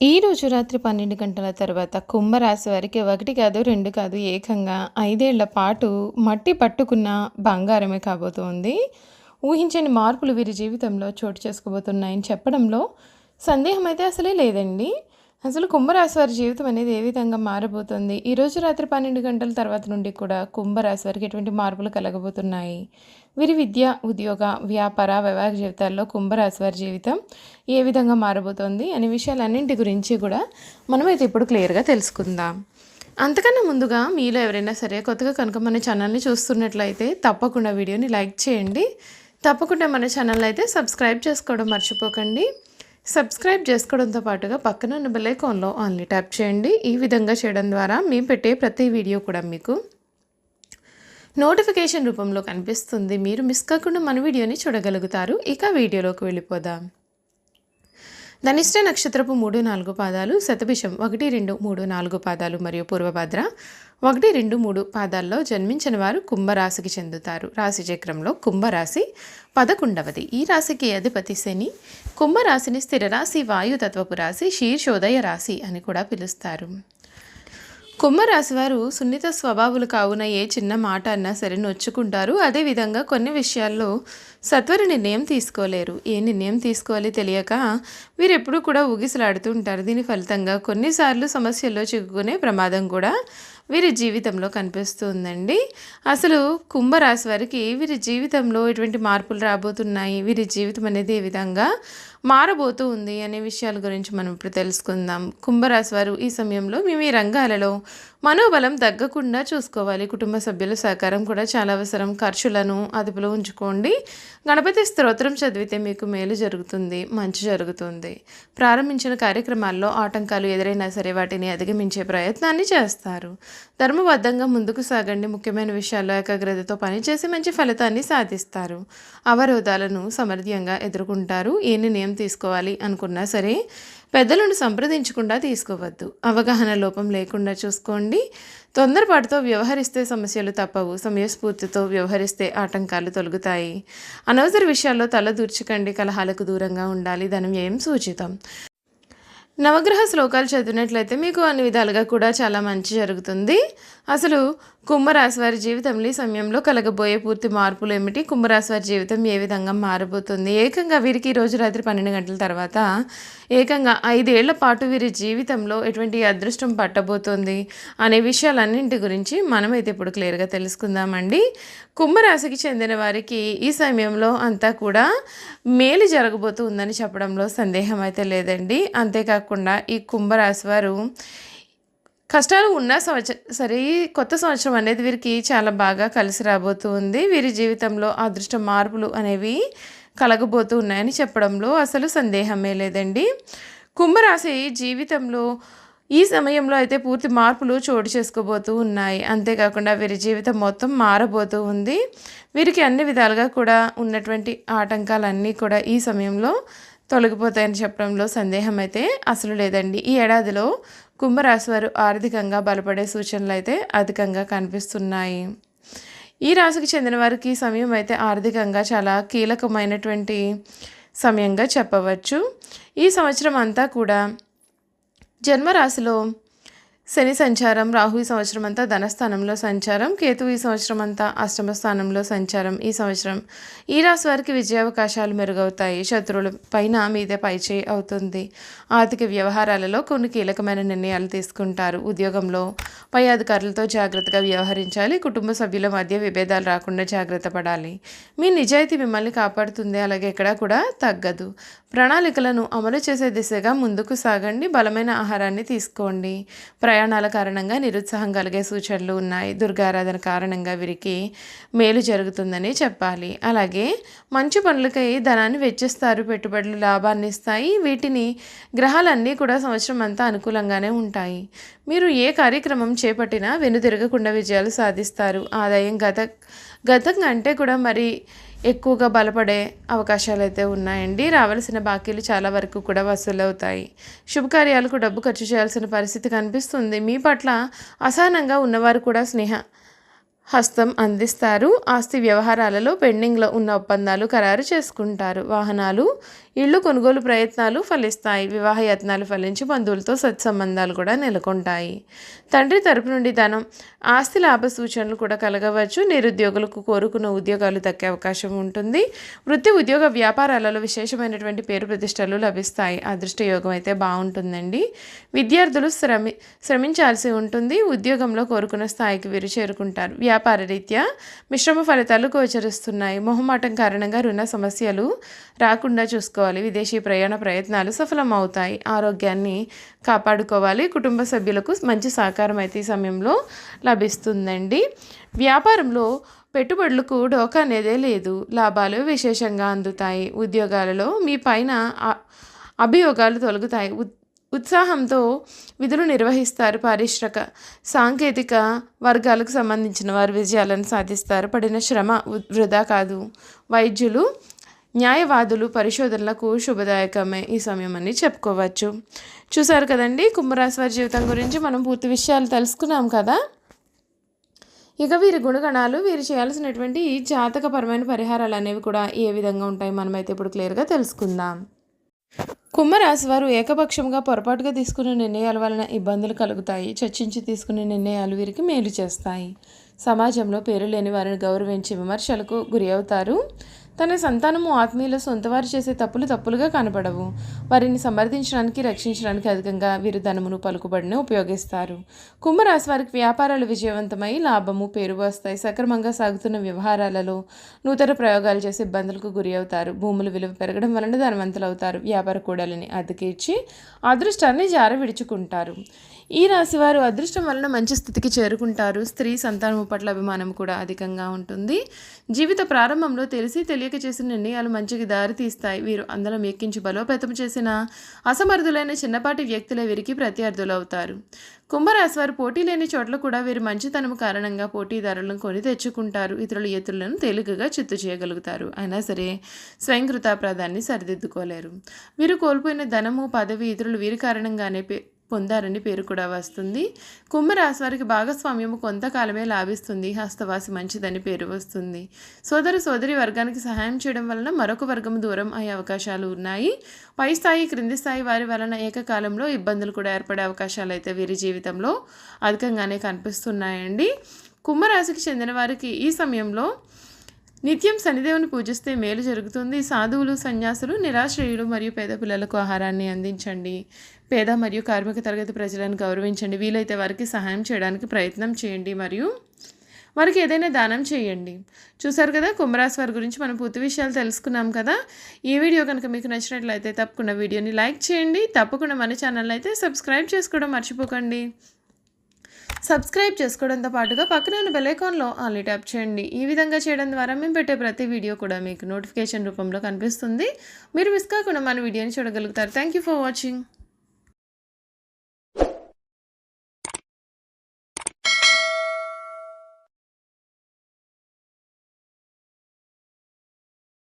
ఈ రోజు రాత్రి పన్నెండు గంటల తర్వాత కుంభరాశి వారికి ఒకటి కాదు రెండు కాదు ఏకంగా ఐదేళ్ళ పాటు మట్టి పట్టుకున్న బంగారమే కాబోతోంది. ఊహించని మార్పులు వీరి జీవితంలో చోటు చేసుకోబోతున్నాయని చెప్పడంలో సందేహం అయితే అసలే లేదండి. అసలు కుంభరాశి వారి జీవితం అనేది ఏ విధంగా మారబోతుంది? ఈరోజు రాత్రి పన్నెండు గంటల తర్వాత నుండి కూడా కుంభరాశి వారికి ఎటువంటి మార్పులు కలగబోతున్నాయి? వీరి విద్య ఉద్యోగ వ్యాపార వైవాహిక జీవితాల్లో కుంభరాశి వారి జీవితం ఏ విధంగా మారబోతోంది అనే విషయాలన్నింటి గురించి కూడా మనమైతే ఇప్పుడు క్లియర్గా తెలుసుకుందాం. అంతకన్నా ముందుగా మీలో ఎవరైనా సరే కొత్తగా కనుక మన ఛానల్ని చూస్తున్నట్లయితే తప్పకుండా వీడియోని లైక్ చేయండి. తప్పకుండా మన ఛానల్ అయితే సబ్స్క్రైబ్ చేసుకోవడం మర్చిపోకండి. సబ్స్క్రైబ్ చేసుకోవడంతో పాటుగా పక్కన ఉన్న బెల్లైకాన్లో ఆన్లీ ట్యాప్ చేయండి. ఈ విధంగా చేయడం ద్వారా మేము పెట్టే ప్రతి వీడియో కూడా మీకు నోటిఫికేషన్ రూపంలో కనిపిస్తుంది. మీరు మిస్ కాకుండా మన వీడియోని చూడగలుగుతారు. ఇక వీడియోలోకి వెళ్ళిపోదాం. ధనిష్ట నక్షత్రపు మూడు నాలుగు పాదాలు శతభిషం ఒకటి రెండు మూడు నాలుగు పాదాలు మరియు పూర్వభద్ర ఒకటి రెండు మూడు పాదాల్లో జన్మించిన వారు కుంభరాశికి చెందుతారు. రాశి చక్రంలో కుంభరాశి పదకొండవది. ఈ రాశికి అధిపతి శని కుంభరాశిని స్థిర రాశి వాయుతత్వపు రాశి శీర్షోదయ రాశి అని కూడా పిలుస్తారు. కుంభరాశి వారు సున్నిత స్వభావులు కావున ఏ చిన్న మాట అన్నా సరే నొచ్చుకుంటారు. అదేవిధంగా కొన్ని విషయాల్లో సత్వర నిర్ణయం తీసుకోలేరు. ఏ నిర్ణయం తీసుకోవాలి తెలియక వీరెప్పుడు కూడా ఊగిసలాడుతూ ఉంటారు. దీని ఫలితంగా కొన్నిసార్లు సమస్యల్లో చిక్కుకునే ప్రమాదం కూడా వీరి జీవితంలో కనిపిస్తుందండి. అసలు కుంభరాశి వారికి వీరి జీవితంలో ఎటువంటి మార్పులు రాబోతున్నాయి? వీరి జీవితం అనేది ఏ విధంగా మారబోతూ ఉంది అనే విషయాల గురించి మనం ఇప్పుడు తెలుసుకుందాం. కుంభరాశి వారు ఈ సమయంలో మేము ఈ రంగాలలో మనోబలం తగ్గకుండా చూసుకోవాలి. కుటుంబ సభ్యుల సహకారం కూడా చాలా అవసరం. ఖర్చులను అదుపులో ఉంచుకోండి. గణపతి స్తోత్రం చదివితే మీకు మేలు జరుగుతుంది మంచి జరుగుతుంది. ప్రారంభించిన కార్యక్రమాల్లో ఆటంకాలు ఎదురైనా సరే వాటిని అధిగమించే ప్రయత్నాన్ని చేస్తారు. ధర్మబద్ధంగా ముందుకు సాగండి ముఖ్యమైన విషయాల్లో ఏకాగ్రతతో పనిచేసి మంచి ఫలితాన్ని సాధిస్తారు. అవరోధాలను సమర్థ్యంగా ఎదుర్కొంటారు ఏ నిర్ణయం తీసుకోవాలి అనుకున్నా సరే పెద్దలను సంప్రదించకుండా తీసుకోవద్దు. అవగాహన లోపం లేకుండా చూసుకోండి. తొందరపాటుతో వ్యవహరిస్తే సమస్యలు తప్పవు. సమయస్ఫూర్తితో వ్యవహరిస్తే ఆటంకాలు తొలగుతాయి. అనవసర విషయాల్లో తల దూర్చకండి. కలహాలకు దూరంగా ఉండాలి. ధనం ఏం సూచితం? నవగ్రహ శ్లోకాలు చదివినట్లయితే మీకు అన్ని విధాలుగా కూడా చాలా మంచి జరుగుతుంది. అసలు కుంభరాశి వారి జీవితంలో ఈ సమయంలో కలగబోయే పూర్తి మార్పులు ఏమిటి? కుంభరాశి వారి జీవితం ఏ విధంగా మారబోతుంది? ఏకంగా వీరికి రోజు రాత్రి పన్నెండు గంటల తర్వాత ఏకంగా ఐదేళ్ళ పాటు వీరి జీవితంలో ఎటువంటి అదృష్టం పట్టబోతుంది అనే విషయాలన్నింటి గురించి మనమైతే ఇప్పుడు క్లియర్గా తెలుసుకుందామండి. కుంభరాశికి చెందిన వారికి ఈ సమయంలో అంతా కూడా మేలు జరగబోతుందని చెప్పడంలో సందేహం అయితే లేదండి. అంతేకాకుండా ఈ కుంభరాశి వారు కష్టాలు ఉన్న సంవత్సరం సరే కొత్త సంవత్సరం అనేది వీరికి చాలా బాగా కలిసి రాబోతుంది వీరి జీవితంలో అదృష్ట మార్పులు అనేవి కలగబోతూ ఉన్నాయని చెప్పడంలో అసలు సందేహమే లేదండి. కుంభరాశి జీవితంలో ఈ సమయంలో అయితే పూర్తి మార్పులు చోటు చేసుకోబోతూ ఉన్నాయి. అంతేకాకుండా వీరి జీవితం మొత్తం మారబోతూ ఉంది. వీరికి అన్ని విధాలుగా కూడా ఉన్నటువంటి ఆటంకాలన్నీ కూడా ఈ సమయంలో తొలగిపోతాయని చెప్పడంలో సందేహం అయితే అసలు లేదండి. ఈ ఏడాదిలో కుంభరాశి వారు ఆర్థికంగా బలపడే సూచనలు అయితే అధికంగా కనిపిస్తున్నాయి. ఈ రాశికి చెందిన వారికి సమయం అయితే ఆర్థికంగా చాలా కీలకమైనటువంటి సమయంగా చెప్పవచ్చు. ఈ సంవత్సరం అంతా కూడా జన్మరాశిలో శని సంచారం రాహు ఈ సంవత్సరం అంతా ధనస్థానంలో సంచారం కేతు ఈ సంవత్సరం అంతా అష్టమ స్థానంలో సంచారం. ఈ సంవత్సరం ఈ రాశి వారికి విజయావకాశాలు మెరుగవుతాయి. శత్రువుల పైన మీదే పైచేయి అవుతుంది. ఆర్థిక వ్యవహారాలలో కొన్ని కీలకమైన నిర్ణయాలు తీసుకుంటారు. ఉద్యోగంలో పై అధికారులతో జాగ్రత్తగా వ్యవహరించాలి. కుటుంబ సభ్యుల మధ్య విభేదాలు రాకుండా జాగ్రత్త పడాలి. మీ నిజాయితీ మిమ్మల్ని కాపాడుతుంది. అలాగే ఎక్కడా కూడా తగ్గదు. ప్రణాళికలను అమలు చేసే దిశగా ముందుకు సాగండి. బలమైన ఆహారాన్ని తీసుకోండి. ప్రయాణాల కారణంగా నిరుత్సాహం కలిగే సూచనలు ఉన్నాయి. దుర్గారాధన కారణంగా వీరికి మేలు జరుగుతుందని చెప్పాలి. అలాగే మంచి పనులకై ధనాన్ని వెచ్చిస్తారు పెట్టుబడులు లాభాన్ని ఇస్తాయి. వీటిని గ్రహాలన్నీ కూడా సంవత్సరం అంతా అనుకూలంగానే ఉంటాయి. మీరు ఏ కార్యక్రమం చేపట్టినా వెనుదిరగకుండా విజయాలు సాధిస్తారు. ఆదాయం గత గతం కంటే కూడా మరి ఎక్కువగా బలపడే అవకాశాలు అయితే ఉన్నాయండి. రావాల్సిన బాకీలు చాలా వరకు కూడా వసూలవుతాయి. శుభకార్యాలకు డబ్బు ఖర్చు చేయాల్సిన పరిస్థితి కనిపిస్తుంది. మీ పట్ల అసహనంగా ఉన్నవారు కూడా స్నేహ హస్తం అందిస్తారు. ఆస్తి వ్యవహారాలలో పెండింగ్లో ఉన్న ఒప్పందాలు ఖరారు చేసుకుంటారు. వాహనాలు ఇళ్ళు కొనుగోలు ప్రయత్నాలు ఫలిస్తాయి. వివాహ యత్నాలు ఫలించి బంధువులతో సత్సంబంధాలు కూడా నెలకొంటాయి. తండ్రి తరపు నుండి ధనం ఆస్తి లాభ సూచనలు కూడా కలగవచ్చు. నిరుద్యోగులకు కోరుకున్న ఉద్యోగాలు దక్కే అవకాశం ఉంటుంది. వృత్తి ఉద్యోగ వ్యాపారాలలో విశేషమైనటువంటి పేరు ప్రతిష్టలు లభిస్తాయి. అదృష్ట యోగం అయితే బాగుంటుందండి. విద్యార్థులు శ్రమి శ్రమించాల్సి ఉంటుంది. ఉద్యోగంలో కోరుకున్న స్థాయికి వీరు చేరుకుంటారు. వ్యాపార రీత్యా మిశ్రమ ఫలితాలు గోచరిస్తున్నాయి. మొహమాటం కారణంగా రుణ సమస్యలు రాకుండా చూసుకోవాలి. విదేశీ ప్రయాణ ప్రయత్నాలు సఫలమవుతాయి. ఆరోగ్యాన్ని కాపాడుకోవాలి. కుటుంబ సభ్యులకు మంచి సహకారం అయితే ఈ సమయంలో లభిస్తుందండి. వ్యాపారంలో పెట్టుబడులకు డోకా అనేదే లేదు. లాభాలు విశేషంగా అందుతాయి. ఉద్యోగాలలో మీ పైన అభియోగాలు తొలగుతాయి. ఉత్సాహంతో విధులు నిర్వహిస్తారు పారిశ్రక సాంకేతిక వర్గాలకు సంబంధించిన వారు విజయాలను సాధిస్తారు. పడిన శ్రమ వృధా కాదు. వైద్యులు న్యాయవాదులు పరిశోధనలకు శుభదాయకమే ఈ సమయం అని చెప్పుకోవచ్చు. చూసారు కదండి కుంభరాశి వారి జీవితం గురించి? మనం పూర్తి విషయాలు తెలుసుకున్నాం కదా? ఇక వీరి గుణగణాలు వీరు చేయాల్సినటువంటి జాతకపరమైన పరిహారాలు అనేవి కూడా ఏ విధంగా ఉంటాయి? మనమైతే ఇప్పుడు క్లియర్గా తెలుసుకుందాం. కుంభరాశి వారు ఏకపక్షంగా పొరపాటుగా తీసుకునే నిర్ణయాల వలన ఇబ్బందులు కలుగుతాయి. చర్చించి తీసుకునే నిర్ణయాలు వీరికి మేలు చేస్తాయి. సమాజంలో పేరు లేని వారిని గౌరవించి విమర్శలకు గురి అవుతారు. తన సంతానము ఆత్మీయుల సొంతవారు చేసే తప్పులు తప్పులుగా కనపడవు వారిని సమర్థించడానికి రక్షించడానికి అధికంగా వీరు ధనమును పలుకుబడిని ఉపయోగిస్తారు. కుంభరాశి వారికి వ్యాపారాలు విజయవంతమై లాభము పేరు వస్తాయి. సక్రమంగా సాగుతున్న వ్యవహారాలలో నూతన ప్రయోగాలు చేసి ఇబ్బందులకు గురి అవుతారు. భూముల విలువ పెరగడం వలన ధనవంతులు అవుతారు వ్యాపార కూడలని అద్దెకి ఇచ్చి అదృష్టాన్ని జార విడుచుకుంటారు ఈ రాశి వారు అదృష్టం వలన మంచి స్థితికి చేరుకుంటారు. స్త్రీ సంతానము పట్ల అభిమానం కూడా అధికంగా ఉంటుంది. జీవిత ప్రారంభంలో తెలిసి తెలియక చేసిన నిర్ణయాలు మంచికి దారి తీస్తాయి. వీరు అందరం ఎక్కించి బలోపేతం చేసిన అసమర్థులైన చిన్నపాటి వ్యక్తులే వీరికి ప్రత్యర్థులు అవుతారు. కుంభరాశి వారు పోటీ లేని చోట్ల కూడా వీరు మంచితనం కారణంగా పోటీదారులను కొని తెచ్చుకుంటారు. ఇతరుల ఎత్తులను తేలికగా చిత్తు చేయగలుగుతారు. అయినా సరే స్వయంకృతాపరాధాన్ని సరిదిద్దుకోలేరు. వీరు కోల్పోయిన ధనము పదవి ఇతరులు వీరి కారణంగానే పే పొందారని పేరు కూడా వస్తుంది. కుంభరాశి వారికి భాగస్వామ్యము కొంతకాలమే లాభిస్తుంది. హస్తవాసి మంచిదని పేరు వస్తుంది. సోదర సోదరి వర్గానికి సహాయం చేయడం వలన మరొక వర్గం దూరం అయ్యే అవకాశాలు ఉన్నాయి. పై స్థాయి క్రింది స్థాయి వారి వలన ఏకకాలంలో ఇబ్బందులు కూడా ఏర్పడే అవకాశాలు అయితే వీరి జీవితంలో అధికంగానే కనిపిస్తున్నాయండి. కుంభరాశికి చెందిన వారికి ఈ సమయంలో నిత్యం శనిదేవుని పూజిస్తే మేలు జరుగుతుంది. సాధువులు సన్యాసులు నిరాశ్రయులు మరియు పేద పిల్లలకు ఆహారాన్ని అందించండి. పేద మరియు కార్మిక తరగతి ప్రజలను గౌరవించండి. వీలైతే వారికి సహాయం చేయడానికి ప్రయత్నం చేయండి మరియు వారికి ఏదైనా దానం చేయండి. చూసారు కదా కుంభరాశి వారి గురించి మనం పూర్తి విషయాలు తెలుసుకున్నాం కదా. ఈ వీడియో కనుక మీకు నచ్చినట్లయితే తప్పకుండా వీడియోని లైక్ చేయండి. తప్పకుండా మన ఛానల్ అయితే సబ్స్క్రైబ్ చేసుకోవడం మర్చిపోకండి. సబ్స్క్రైబ్ చేసుకోవడంతో పాటుగా పక్కన బెలైకాన్లో ఆల్ ఆన్లీ ట్యాప్ చేయండి. ఈ విధంగా చేయడం ద్వారా మేము పెట్టే ప్రతి వీడియో కూడా మీకు నోటిఫికేషన్ రూపంలో కనిపిస్తుంది. మీరు మిస్ కాకుండా మన వీడియోని చూడగలుగుతారు. Thank you for watching